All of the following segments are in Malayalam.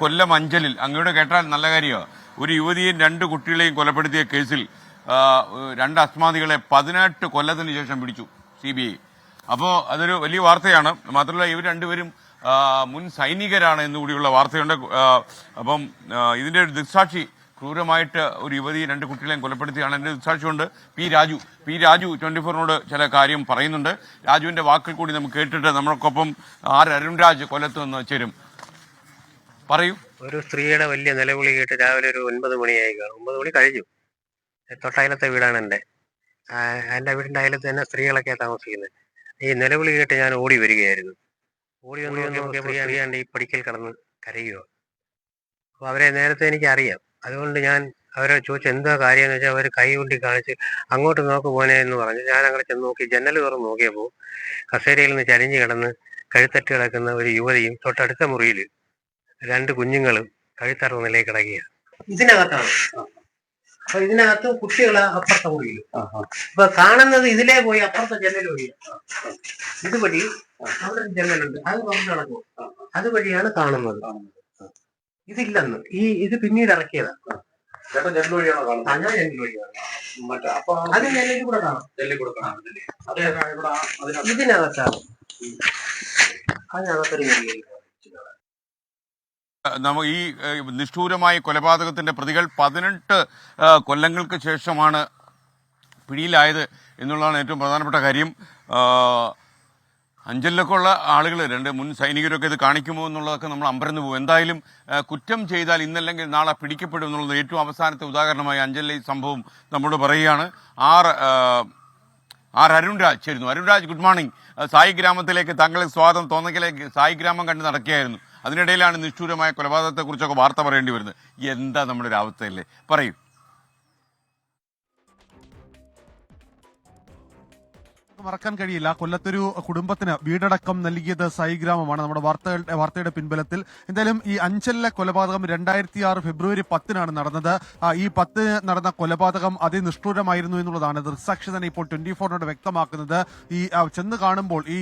കൊല്ലം അഞ്ചലിൽ അങ്ങോട്ട് കേട്ടാൽ നല്ല കാര്യമാണ് ഒരു യുവതിയും രണ്ട് കുട്ടികളെയും കൊലപ്പെടുത്തിയ കേസിൽ രണ്ട് അസ്മാദികളെ പതിനെട്ട് കൊല്ലത്തിന് ശേഷം പിടിച്ചു സി ബി ഐ അപ്പോൾ അതൊരു വലിയ വാർത്തയാണ്. മാത്രമല്ല ഇവർ രണ്ടുപേരും മുൻ സൈനികരാണ് എന്നുകൂടിയുള്ള വാർത്തയുണ്ട്. അപ്പം ഇതിന്റെ ഒരു ദൃക്സാക്ഷി ക്രൂരമായിട്ട് ഒരു യുവതി രണ്ട് കുട്ടികളെയും കൊലപ്പെടുത്തിയാണ്. എന്റെ ദൃക്സാക്ഷിയുണ്ട് P Raju. P Raju twenty ഫോറിനോട് ചില കാര്യം പറയുന്നുണ്ട്. രാജുവിന്റെ വാക്കിൽ കൂടി നമുക്ക് കേട്ടിട്ട് നമ്മൾക്കൊപ്പം ആർ അരുൺരാജ് കൊല്ലത്ത് നിന്ന് ചേരും. പറയൂ. ഒരു സ്ത്രീയുടെ വലിയ നിലവിളി കേട്ട് രാവിലെ ഒരു ഒൻപത് മണിയായി കാണും ഒമ്പത് മണി കഴിഞ്ഞു. തൊട്ടയലത്തെ വീടാണ് എന്റെ. എന്റെ വീടിന്റെ അയലത്ത് തന്നെ സ്ത്രീകളൊക്കെ താമസിക്കുന്നത് ഈ നിലവിളി കേട്ട് ഞാൻ ഓടി വരികയായിരുന്നു. ഓടി വന്ന് നോക്കിയപ്പോൾ ഈ പടിക്കൽ കിടന്ന് കരയുക അപ്പോൾ അവരെ നേരത്തെ എനിക്ക് അറിയാം അതുകൊണ്ട് ഞാൻ അവരെ ചോദിച്ചു എന്താ കാര്യം? എന്ന് വെച്ചാൽ അവർ കൈ കൊണ്ടി കാണിച്ച് അങ്ങോട്ട് നോക്ക് പോനെ എന്ന് പറഞ്ഞു. ഞാൻ അങ്ങനെ ചെന്ന് നോക്കി ജനൽ തുറന്ന് നോക്കിയപ്പോൾ കസേരയിൽ നിന്ന് ചരിഞ്ഞ് കിടന്ന് കഴുത്തട്ട് കിടക്കുന്ന ഒരു യുവതിയും തൊട്ടടുത്ത മുറിയിൽ രണ്ട് കുഞ്ഞുങ്ങളും കഴുത്തറ നിലയിൽ കിടക്കുകയാണ്. ഇതിനകത്താണ്. അപ്പൊ ഇതിനകത്ത് കുട്ടികൾ അപ്പുറത്തെ മുറിയിലും. അപ്പൊ കാണുന്നത് ഇതിലേ പോയി അപ്പുറത്തെ ജനൽ വഴിയാണ് ഇതുവഴി അവിടെ ഒരു ജനലുണ്ട് അത് പറഞ്ഞു നടക്കും അതുവഴിയാണ് കാണുന്നത്. ഇതില്ലെന്ന്. ഈ ഇത് പിന്നീട് ഇറക്കിയതാണ് ചേട്ടൻ ജനൽ വഴിയാണോ ആ, കാണുന്നത് ഞാൻ ജനൽ വഴിയാണ്. മറ്റേ അപ്പൊ അത് ജനലിൽ കൂടെ കാണാം. ജനലിൽ കൂടെ അതിനകത്ത്. ഇതിനകത്താണ്. അതിനകത്തൊരു ജനലിൽ ഈ നിഷ്ഠൂരമായ കൊലപാതകത്തിന്റെ പ്രതികൾ പതിനെട്ട് കൊല്ലങ്ങൾക്ക് ശേഷമാണ് പിടിയിലായത് എന്നുള്ളതാണ് ഏറ്റവും പ്രധാനപ്പെട്ട കാര്യം. അഞ്ചലിലൊക്കെ ഉള്ള ആളുകൾ രണ്ട് മുൻ സൈനികരൊക്കെ ഇത് കാണിക്കുമോ എന്നുള്ളതൊക്കെ നമ്മൾ അമ്പരന്ന് പോകും. എന്തായാലും കുറ്റം ചെയ്താൽ ഇന്നല്ലെങ്കിൽ നാളെ പിടിക്കപ്പെടും എന്നുള്ളത് ഏറ്റവും അവസാനത്തെ ഉദാഹരണമായി അഞ്ചലിലെ ഈ സംഭവം നമ്മോട് പറയുകയാണ്. ആർ ആർ അരുൺരാജ് ചേരുന്നു. Arunraj good morning. സായി ഗ്രാമത്തിലേക്ക് താങ്കളെ സ്വാഗതം. തോന്നക്കിലേക്ക് സായി ഗ്രാമം കണ്ട് നടക്കുകയായിരുന്നു. അതിനിടയിലാണ് നിഷ്ഠൂരമായ കൊലപാതകത്തെക്കുറിച്ചൊക്കെ വാർത്ത പറയേണ്ടി വരുന്നത്. എന്താ നമ്മുടെ ഒരു അവസ്ഥയല്ലേ പറയൂ. മറക്കാൻ കഴിയില്ല. കൊല്ലത്തൊരു കുടുംബത്തിന് വീടടക്കം നൽകിയത് സൈഗ്രാമമാണ് നമ്മുടെ വാർത്തകളുടെ വാർത്തയുടെ പിൻബലത്തിൽ എന്തായാലും ഈ അഞ്ചലിലെ കൊലപാതകം രണ്ടായിരത്തി ആറ് ഫെബ്രുവരി പത്തിനാണ് നടന്നത്. ഈ പത്തിന് നടന്ന കൊലപാതകം അതിനിഷ്ഠൂരമായിരുന്നു എന്നുള്ളതാണ്. ദൃക്സാക്ഷി തന്നെ ഇപ്പോൾ ട്വന്റി ഫോറിനോട് വ്യക്തമാക്കുന്നത്. ഈ ചെന്ന് കാണുമ്പോൾ ഈ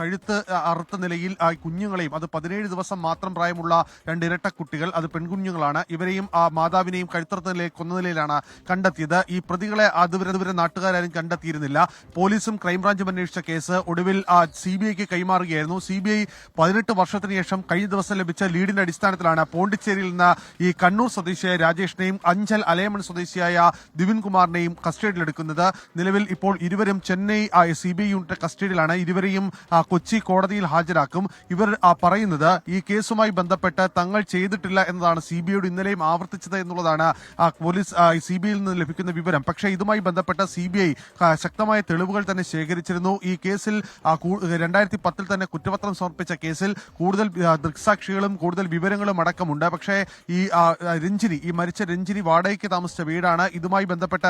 കഴുത്ത് അറുത്ത നിലയിൽ ആ കുഞ്ഞുങ്ങളെയും അത് പതിനേഴ് ദിവസം മാത്രം പ്രായമുള്ള രണ്ട് ഇരട്ട കുട്ടികൾ അത് പെൺകുഞ്ഞുങ്ങളാണ്. ഇവരെയും ആ മാതാവിനെയും കഴുത്തറുത്ത നിലയിൽ കൊന്ന നിലയിലാണ് കണ്ടെത്തിയത്. ഈ പ്രതികളെ അതുവരെ അതുവരെ നാട്ടുകാരും കണ്ടെത്തിയിരുന്നില്ല. പോലീസും ക്രൈംബ്രാഞ്ചും അന്വേഷിച്ച കേസ് ഒടുവിൽ സി ബി ഐക്ക് കൈമാറുകയായിരുന്നു. സി ബി ഐ പതിനെട്ട് വർഷത്തിന് ശേഷം കഴിഞ്ഞ ദിവസം ലഭിച്ച ലീഡിന്റെ അടിസ്ഥാനത്തിലാണ് പോണ്ടിച്ചേരിയിൽ നിന്ന് ഈ കണ്ണൂർ സ്വദേശിയായ രാജേഷിനെയും അഞ്ചൽ അലയമൺ സ്വദേശിയായ ദിവിൻ കുമാറിനെയും കസ്റ്റഡിയിലെടുക്കുന്നത്. നിലവിൽ ഇപ്പോൾ ഇരുവരും Chennai C B I unit കസ്റ്റഡിയിലാണ്. ഇരുവരെയും കൊച്ചി കോടതിയിൽ ഹാജരാക്കും. ഇവർ പറയുന്നത് ഈ കേസുമായി ബന്ധപ്പെട്ട് തങ്ങൾ ചെയ്തിട്ടില്ല എന്നതാണ് സി ബി ഐയോട് ഇന്നലെയും ആവർത്തിച്ചത് എന്നുള്ളതാണ് പോലീസ് സി ബി ഐയിൽ നിന്ന് ലഭിക്കുന്ന വിവരം. പക്ഷേ ഇതുമായി ബന്ധപ്പെട്ട സി ബി ഐ ശക്തമായ തെളിവുകൾ തന്നെ ശേഖരിച്ചിരുന്നു. ഈ കേസിൽ രണ്ടായിരത്തി പത്തിൽ തന്നെ കുറ്റപത്രം സമർപ്പിച്ച കേസിൽ കൂടുതൽ ദൃക്സാക്ഷികളും കൂടുതൽ വിവരങ്ങളും അടക്കമുണ്ട്. പക്ഷേ ഈ രഞ്ജിനി ഈ മരിച്ച രഞ്ജിനി വാടകയ്ക്ക് താമസിച്ച വീടാണ്. ഇതുമായി ബന്ധപ്പെട്ട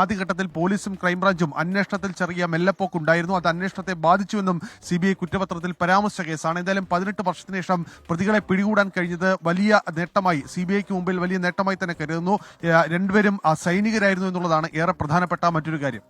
ആദ്യഘട്ടത്തിൽ പോലീസും ക്രൈംബ്രാഞ്ചും അന്വേഷണത്തിൽ ചെറിയ മെല്ലപ്പോക്കുണ്ടായിരുന്നു. അത് അന്വേഷണത്തെ ബാധിച്ചുവെന്നും സി ബി ഐ കുറ്റപത്രത്തിൽ പരാമർശിച്ച കേസാണ്. എന്തായാലും പതിനെട്ട് വർഷത്തിന് ശേഷം പ്രതികളെ പിടികൂടാൻ കഴിഞ്ഞത് വലിയ നേട്ടമായി സി ബി ഐക്ക് മുമ്പിൽ വലിയ നേട്ടമായി തന്നെ കരുതുന്നു. രണ്ടുപേരും സൈനികരായിരുന്നു എന്നുള്ളതാണ് ഏറെ പ്രധാനപ്പെട്ട മറ്റൊരു കാര്യം.